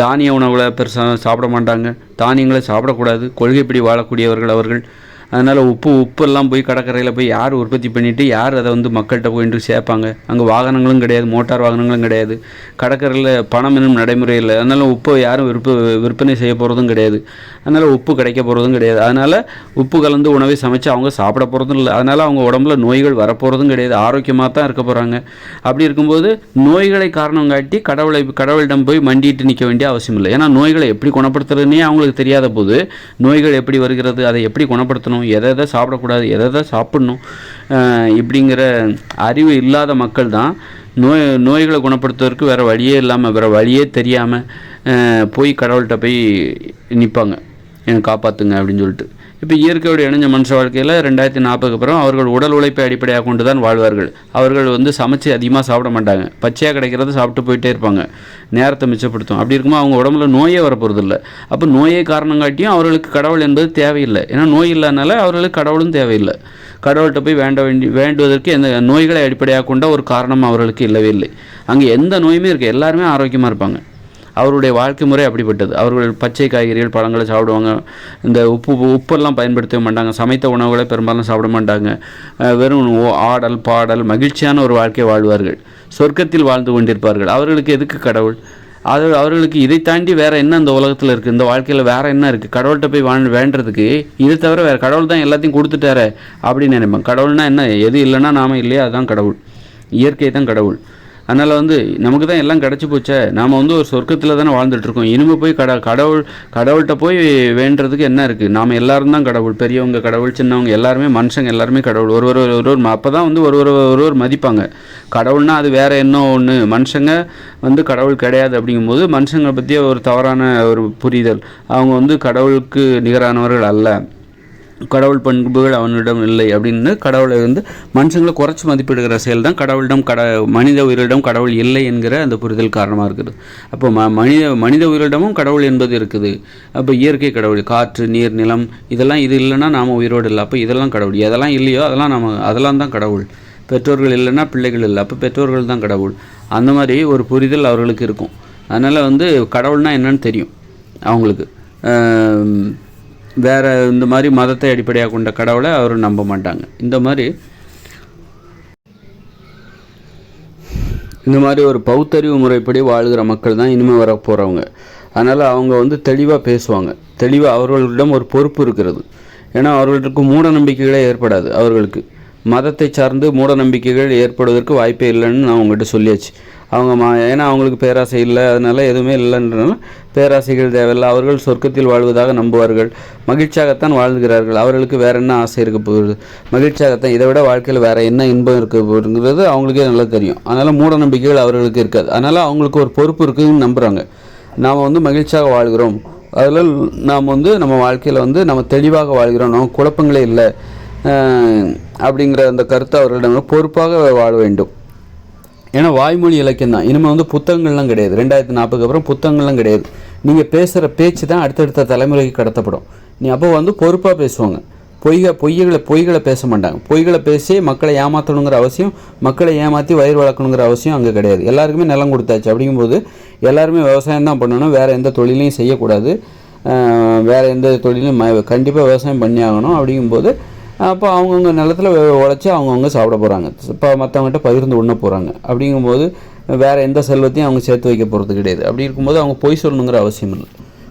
தானிய உணவுகளை பெருசாக சாப்பிட மாட்டாங்க. தானியங்களை சாப்பிடக்கூடாது. கொள்கைப்படி வாழக்கூடியவர்கள் அவர்கள். அதனால் உப்பு உப்பெல்லாம் போய் கடற்கரையில் போய் யார் உற்பத்தி பண்ணிவிட்டு யார் அதை வந்து மக்கள்கிட்ட போயிட்டு சேர்ப்பாங்க? அங்கே வாகனங்களும் கிடையாது மோட்டார் வாகனங்களும் கிடையாது. கடற்கரையில் பணம் என்னும் நடைமுறை இல்லை அதனால் உப்பை யாரும் விற்ப விற்பனை செய்ய போகிறதும் கிடையாது. அதனால் உப்பு கிடைக்க போகிறதும் கிடையாது. அதனால் உப்பு கலந்து உணவை சமைச்சு அவங்க சாப்பிட போகிறதும் இல்லை. அதனால் அவங்க உடம்புல நோய்கள் வரப்போகிறதும் கிடையாது. ஆரோக்கியமாக தான் இருக்க போகிறாங்க அப்படி இருக்கும்போது நோய்களை காரணம் காட்டி கடவுளை கடவுளிடம் போய் மண்டிட்டு நிற்க வேண்டிய அவசியம் இல்லை. ஏன்னா நோய்களை எப்படி குணப்படுத்துறதுனே அவங்களுக்கு தெரியாத போது நோய்கள் எப்படி வருகிறது அதை எப்படி குணப்படுத்தணும் எதை எதை சாப்பிடக்கூடாது எதை எதை சாப்பிடணும் இப்படிங்கிற அறிவு இல்லாத மக்கள் தான் நோய் நோய்களை குணப்படுத்துவதற்கு வேறு வழியே இல்லாமல் வேறு வழியே தெரியாமல் போய் கடவுள்கிட்ட போய் நிற்பாங்க என்னை காப்பாற்றுங்க அப்படின்னு சொல்லிட்டு. இப்போ இயற்கையோடு இணைஞ்ச மனுஷ வாழ்க்கையில் ரெண்டாயிரத்தி நாற்பதுக்கு அப்புறம் அவர்கள் உடல் உழைப்பை அடிப்படையாக கொண்டு தான் வாழ்வார்கள். அவர்கள் வந்து சமைச்சு அதிகமாக சாப்பிட மாட்டாங்க. பச்சையாக கிடைக்கிறத சாப்பிட்டு போயிட்டே இருப்பாங்க. நேரத்தை மிச்சப்படுத்தும். அப்படி இருக்கும்போது அவங்க உடம்புல நோயே வரப்போகிறது இல்லை அப்போ நோயே காரணம் காட்டியும் அவர்களுக்கு கடவுள் என்பது தேவையில்லை. ஏன்னா நோய் இல்லாதனால அவர்களுக்கு கடவுளும் தேவையில்லை. கடவுள்கிட்ட போய் வேண்ட வேண்டி வேண்டுவதற்கு எந்த நோய்களை அடிப்படையாக கொண்ட ஒரு காரணம் அவர்களுக்கு இல்லவே இல்லை. அங்கே எந்த நோயுமே இருக்குது எல்லாருமே ஆரோக்கியமாக இருப்பாங்க. அவருடைய வாழ்க்கை முறை அப்படிப்பட்டது. அவர்கள் பச்சை காய்கறிகள் பழங்களை சாப்பிடுவாங்க. இந்த உப்பு உப்பெல்லாம் பயன்படுத்தவே மாட்டாங்க. சமைத்த உணவுகளை பெரும்பாலும் சாப்பிட மாட்டாங்க. வெறும் ஓ- ஆடல் பாடல் மகிழ்ச்சியான ஒரு வாழ்க்கை வாழ்வார்கள். சொர்க்கத்தில் வாழ்ந்து கொண்டிருப்பார்கள். அவர்களுக்கு எதுக்கு கடவுள்? அது அவர்களுக்கு இதை தாண்டி வேறு என்ன இந்த உலகத்தில் இருக்குது இந்த வாழ்க்கையில் வேறு என்ன இருக்குது கடவுள்கிட்ட போய் வாழ் வேண்டுறதுக்கு இது தவிர வேறு கடவுள் தான் எல்லாத்தையும் கொடுத்துட்டாரு அப்படின்னு நினைப்பாங்க. கடவுள்னா என்ன? எது இல்லைன்னா நாம இல்லையா அதுதான் கடவுள். இயற்கை தான் கடவுள். அதனால் வந்து நமக்கு தான் எல்லாம் கிடச்சி போச்சே. நாம் வந்து ஒரு சொர்க்கத்தில் தானே வாழ்ந்துட்டு இருக்கோம் இனிமே போய் கட கடவுள் கடவுள்கிட்ட போய் வேண்டுறதுக்கு என்ன இருக்குது நாம் எல்லாரும் தான் கடவுள். பெரியவங்க கடவுள் சின்னவங்க எல்லாருமே மனுஷங்க எல்லாருமே கடவுள். ஒரு ஒரு ஒரு ஒரு அப்போ தான் வந்து ஒரு ஒரு ஒருவர் மதிப்பாங்க. கடவுள்னா அது வேற என்ன ஒன்று மனுஷங்க வந்து கடவுள் கிடையாது அப்படிங்கும்போது மனுஷங்களை பற்றிய ஒரு தவறான ஒரு புரிதல். அவங்க வந்து கடவுளுக்கு நிகரானவர்கள் அல்ல. கடவுள் பண்புகள் அவனிடம் இல்லை அப்படின்னு கடவுளை வந்து மனுஷங்களை குறைச்சி மதிப்பிடுகிற செயல் தான் கடவுளிடம் கட மனித உயிரிடம் கடவுள் இல்லை என்கிற அந்த புரிதல் காரணமாக இருக்குது. அப்போ ம மனித மனித உயிரிடமும் கடவுள் என்பது இருக்குது. அப்போ இயற்கை கடவுள் காற்று நீர் நிலம் இதெல்லாம் இது இல்லைன்னா நாம் உயிரோடு இல்லை. அப்போ இதெல்லாம் கடவுள். எதெல்லாம் இல்லையோ அதெல்லாம் நம்ம அதெல்லாம் தான் கடவுள். பெற்றோர்கள் இல்லைன்னா பிள்ளைகள் இல்லை. அப்போ பெற்றோர்கள் தான் கடவுள். அந்த மாதிரி ஒரு புரிதல் அவர்களுக்கு இருக்கும். அதனால் வந்து கடவுள்னா என்னன்னு தெரியும் அவங்களுக்கு. வேறு இந்த மாதிரி மதத்தை அடிப்படையாக கொண்ட கடவுளை அவர் நம்ப மாட்டாங்க. இந்த மாதிரி இந்த மாதிரி ஒரு பௌத்தறிவு முறைப்படி வாழ்கிற மக்கள் தான் இனிமேல் வர போகிறவங்க அதனால் அவங்க வந்து தெளிவாக பேசுவாங்க. தெளிவாக அவர்களிடம் ஒரு பொறுப்பு இருக்கிறது. ஏன்னா அவர்களுக்கு மூட நம்பிக்கைகளே ஏற்படாது அவர்களுக்கு. மதத்தை சார்ந்து மூட நம்பிக்கைகள் ஏற்படுவதற்கு வாய்ப்பே இல்லைன்னு நான் உங்கள்கிட்ட சொல்லியாச்சு. அவங்க மா ஏன்னா அவங்களுக்கு பேராசை இல்லை அதனால எதுவுமே இல்லைன்றனால பேராசைகள் தேவையில்லை. அவர்கள் சொர்க்கத்தில் வாழ்வதாக நம்புவார்கள். மகிழ்ச்சியாகத்தான் வாழ்கிறார்கள். அவர்களுக்கு வேற என்ன ஆசை இருக்க போகுது? மகிழ்ச்சியாகத்தான் இதை விட வாழ்க்கையில் வேற என்ன இன்பம் இருக்க போகுதுங்கிறது அவங்களுக்கே நல்லா தெரியும். அதனால் மூட நம்பிக்கைகள் அவர்களுக்கு இருக்காது. அதனால் அவங்களுக்கு ஒரு பொறுப்பு இருக்குதுன்னு நம்புகிறாங்க நாம் வந்து மகிழ்ச்சியாக வாழ்கிறோம். அதில் நாம் வந்து நம்ம வாழ்க்கையில் வந்து நம்ம தெளிவாக வாழ்கிறோம். நம்ம குழப்பங்களே இல்லை. அப்படிங்கிற அந்த கருத்தை அவர்களிடம் பொறுப்பாக வாழ வேண்டும். ஏன்னா வாய்மொழி இலக்கியம் தான் இனிமேல் வந்து புத்தகங்கள்லாம் கிடையாது. ரெண்டாயிரத்தி நாற்பதுக்கு அப்புறம் புத்தகங்கள்லாம் கிடையாது. நீங்கள் பேசுகிற பேச்சு தான் அடுத்தடுத்த தலைமுறைக்கு கடத்தப்படும். நீ அப்போ வந்து பொறுப்பாக பேசுவாங்க. பொய்க பொய்களை பொய்களை பேச மாட்டாங்க. பொய்களை பேசி மக்களை ஏமாற்றணுங்கிற அவசியம் மக்களை ஏமாற்றி வயிறு வளர்க்கணுங்கிற அவசியம் அங்கே கிடையாது. எல்லாருக்குமே நிலம் கொடுத்தாச்சு. அப்படிங்கும்போது எல்லாருமே விவசாயம் தான் பண்ணணும். வேறு எந்த தொழிலையும் செய்யக்கூடாது. வேறு எந்த தொழிலும் கண்டிப்பாக விவசாயம் பண்ணி ஆகணும். அப்படிங்கும்போது அப்போ அவங்கவுங்க நிலத்துல உழைச்சி அவங்கவுங்க சாப்பிட போகிறாங்க இப்போ மற்றவங்ககிட்ட பகிர்ந்து உண்ண போகிறாங்க அப்படிங்கும்போது வேறு எந்த செல்வத்தையும் அவங்க சேர்த்து வைக்க போகிறது கிடையாது. அப்படி இருக்கும்போது அவங்க பொய் சொல்லணுங்கிற அவசியம் இல்லை.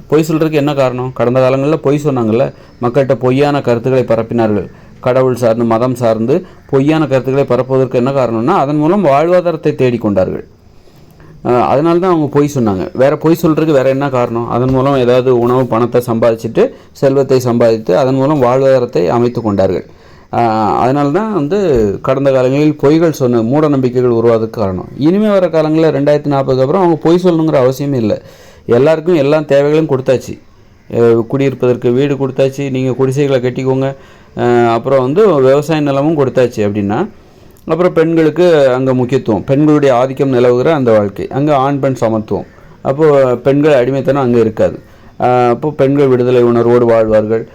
பொய் சொல்கிறதுக்கு என்ன காரணம்? கடந்த காலங்களில் பொய் சொன்னாங்கல்ல? மக்கள்கிட்ட பொய்யான கருத்துக்களை பரப்பினார்கள். கடவுள் சார்ந்து மதம் சார்ந்து பொய்யான கருத்துக்களை பரப்புவதற்கு என்ன காரணம்னா அதன் மூலம் வாழ்வாதாரத்தை தேடிக்கொண்டார்கள். அதனால தான் அவங்க பொய் சொன்னாங்க. வேற பொய் சொல்கிறதுக்கு வேற என்ன காரணம்? அதன் மூலம் ஏதாவது உணவு பணத்தை சம்பாதிச்சுட்டு செல்வத்தை சம்பாதித்து அதன் மூலம் வாழ்வாதாரத்தை அமைத்து கொண்டார்கள். அதனால தான் வந்து கடந்த காலங்களில் பொய்கள் சொன்ன மூட நம்பிக்கைகள் உருவாதுக்கு காரணம். இனிமேல் வர காலங்களில் ரெண்டாயிரத்தி நாற்பதுக்கு அப்புறம் அவங்க பொய் சொல்லணுங்கிற அவசியமே இல்லை. எல்லாருக்கும் எல்லா தேவைகளும் கொடுத்தாச்சு. குடியிருப்பதற்கு வீடு கொடுத்தாச்சு. நீங்கள் குடிசைகளை கட்டிக்கோங்க. அப்புறம் வந்து விவசாய நிலமும் கொடுத்தாச்சு அப்படின்னா அப்புறம் பெண்களுக்கு அங்கே முக்கியத்துவம். பெண்களுடைய ஆதிக்கம் நிலவுகிற அந்த வாழ்க்கை. அங்கே ஆண் பெண் சமத்துவம். அப்போது பெண்கள் அடிமைத்தனம் அங்கே இருக்காது. அப்போது பெண்கள் விடுதலை உணர்வோடு வாழ்வார்கள்.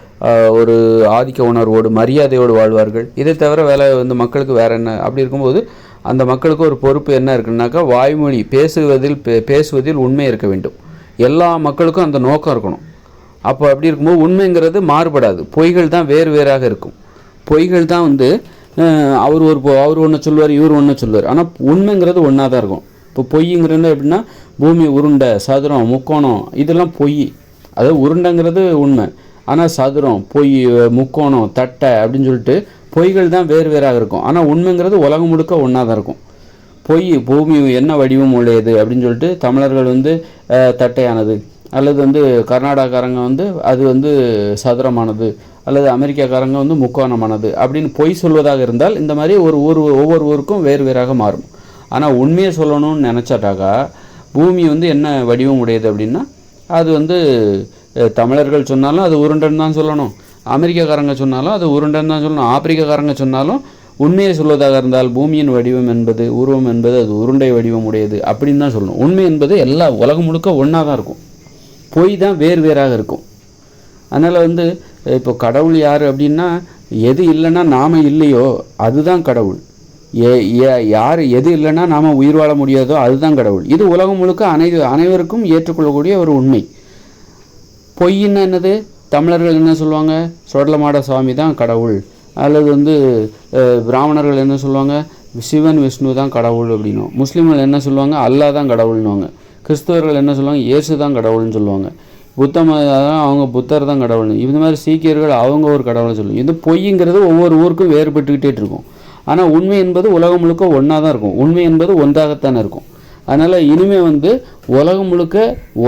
ஒரு ஆதிக்க உணர்வோடு மரியாதையோடு வாழ்வார்கள். இதை தவிர வேலை வந்து மக்களுக்கு வேறு என்ன? அப்படி இருக்கும்போது அந்த மக்களுக்கு ஒரு பொறுப்பு என்ன இருக்குன்னாக்கா வாய்மொழி பேசுவதில் பே- பேசுவதில் உண்மை இருக்க வேண்டும். எல்லா மக்களுக்கும் அந்த நோக்கம் இருக்கணும். அப்போ அப்படி இருக்கும்போது உண்மைங்கிறது மாறுபடாது. பொய்கள் தான் வேறு வேறாக இருக்கும். பொய்கள் தான் வந்து அவர் ஒரு பொ- அவர் ஒன்று சொல்லுவார் இவர் ஒன்று சொல்லுவார். ஆனால் உண்மைங்கிறது ஒன்றா தான் இருக்கும். இப்போ பொய்ங்கிறது எப்படின்னா பூமி உருண்டை சதுரம் முக்கோணம் இதெல்லாம் பொய். அதாவது உருண்டைங்கிறது உண்மை. ஆனால் சதுரம் பொய் முக்கோணம் தட்டை அப்படின்னு சொல்லிட்டு பொய்கள் தான் வேறு வேறாக இருக்கும். ஆனால் உண்மைங்கிறது உலகம் முழுக்க ஒன்றா தான் இருக்கும். பொய் பூமி என்ன வடிவம் உடையது அப்படின்னு சொல்லிட்டு தமிழர்கள் வந்து தட்டையானது. அல்லது வந்து கர்நாடகாரங்க வந்து அது வந்து சதுரமானது. அல்லது அமெரிக்காக்காரங்க வந்து முக்கோணமானது அப்படின்னு பொய் சொல்வதாக இருந்தால் இந்த மாதிரி ஒரு ஊர் ஒவ்வொரு ஊருக்கும் வேறு வேறாக மாறும். ஆனால் உண்மையை சொல்லணும்னு நினச்சாட்டாக்கா பூமி வந்து என்ன வடிவம் உடையது அப்படின்னா அது வந்து தமிழர்கள் சொன்னாலும் அது உருண்டைன்னு தான் சொல்லணும். அமெரிக்காக்காரங்க சொன்னாலும் அது உருண்டைன்னு தான் சொல்லணும். ஆப்பிரிக்காக்காரங்க சொன்னாலும் உண்மையை சொல்வதாக இருந்தால் பூமியின் வடிவம் என்பது உருவம் என்பது அது உருண்டை வடிவம் உடையது அப்படின்னு தான் சொல்லணும். உண்மை என்பது எல்லா உலகம் முழுக்க ஒன்றா தான் இருக்கும். பொய் தான் வேறு வேறாக இருக்கும். அதனால் வந்து இப்போ கடவுள் யார் அப்படின்னா எது இல்லைன்னா நாம் இல்லையோ அதுதான் கடவுள். ஏ ஏ- யார் எது இல்லைன்னா நாம் உயிர் வாழ முடியாதோ அதுதான் கடவுள். இது உலகம் முழுக்க அனை அனைவருக்கும் ஏற்றுக்கொள்ளக்கூடிய ஒரு உண்மை. பொய்ன்னா என்னது? தமிழர்கள் என்ன சொல்லுவாங்க? சொடலமாட சுவாமி தான் கடவுள். அல்லது வந்து பிராமணர்கள் என்ன சொல்லுவாங்க? சிவன் விஷ்ணு தான் கடவுள் அப்படின்னும். முஸ்லீம்கள் என்ன சொல்லுவாங்க? அல்லாஹ் தான் கடவுள்னுவாங்க. கிறிஸ்தவர்கள் என்ன சொல்லுவாங்க? இயேசு தான் கடவுள்னு சொல்லுவாங்க. புத்த மதம் அவங்க புத்தர் தான் கடவுள்னு. இந்த மாதிரி சீக்கியர்கள் அவங்க ஒரு கடவுளை சொல்லும் இது பொய்ங்கிறது ஒவ்வொரு ஊருக்கும் வேறுபட்டுக்கிட்டே இருக்கும். ஆனால் உண்மை என்பது உலகம் முழுக்க ஒன்றா தான் இருக்கும். உண்மை என்பது ஒன்றாகத்தானே இருக்கும். அதனால் இனிமே வந்து உலகம் முழுக்க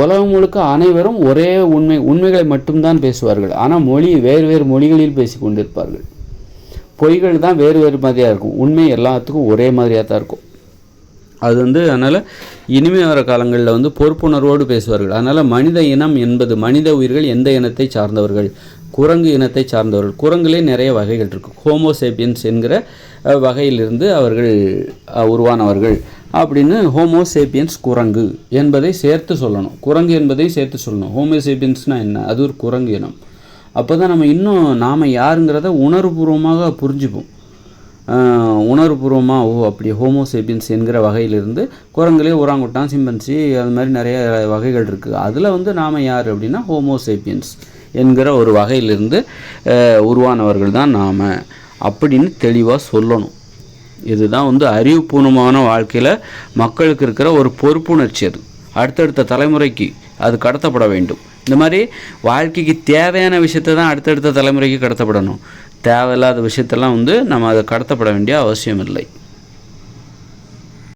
உலகம் முழுக்க அனைவரும் ஒரே உண்மை உண்மைகளை மட்டும்தான் பேசுவார்கள். ஆனால் மொழி வேறு வேறு மொழிகளில் பேசி கொண்டிருப்பார்கள். பொய்கள் தான் வேறு வேறு மாதிரியாக இருக்கும். உண்மை எல்லாத்துக்கும் ஒரே மாதிரியாக தான் இருக்கும். அது வந்து அதனால் இனிமே வர காலங்களில் வந்து பொறுப்புணர்வோடு பேசுவார்கள். அதனால் மனித இனம் என்பது மனித உயிர்கள் எந்த இனத்தை சார்ந்தவர்கள்? குரங்கு இனத்தை சார்ந்தவர்கள். குரங்குலே நிறைய வகைகள் இருக்குது ஹோமோசேபியன்ஸ் என்கிற வகையிலிருந்து அவர்கள் உருவானவர்கள். அப்படின்னு ஹோமோசேபியன்ஸ் குரங்கு என்பதை சேர்த்து சொல்லணும். குரங்கு என்பதை சேர்த்து சொல்லணும். ஹோமோசேபியன்ஸ்னால் என்ன? அது ஒரு குரங்கு இனம். அப்போ தான் நம்ம இன்னும் நாம் யாருங்கிறத உணர்வுபூர்வமாக புரிஞ்சுப்போம். உணர்வுபூர்வமாக ஓ அப்படி ஹோமோசேபியன்ஸ் என்கிற வகையிலிருந்து குரங்குலே ஒராங்குட்டான் சிம்பன்சி அது மாதிரி நிறைய வகைகள் இருக்குது அதில் வந்து நாம் யார் அப்படின்னா ஹோமோசேபியன்ஸ் என்கிற ஒரு வகையிலிருந்து உருவானவர்கள் தான் நாம் அப்படின்னு தெளிவாக சொல்லணும். இதுதான் வந்து அறிவுபூர்வமான வாழ்க்கையில் மக்களுக்கு இருக்கிற ஒரு பொறுப்புணர்ச்சி அது. அடுத்தடுத்த தலைமுறைக்கு அது கடத்தப்பட வேண்டும். இந்த மாதிரி வாழ்க்கைக்கு தேவையான விஷயத்தை தான் அடுத்தடுத்த தலைமுறைக்கு கடத்தப்படணும். தேவையில்லாத விஷயத்தெல்லாம் வந்து நம்ம அதை கடத்தப்பட வேண்டிய அவசியம் இல்லை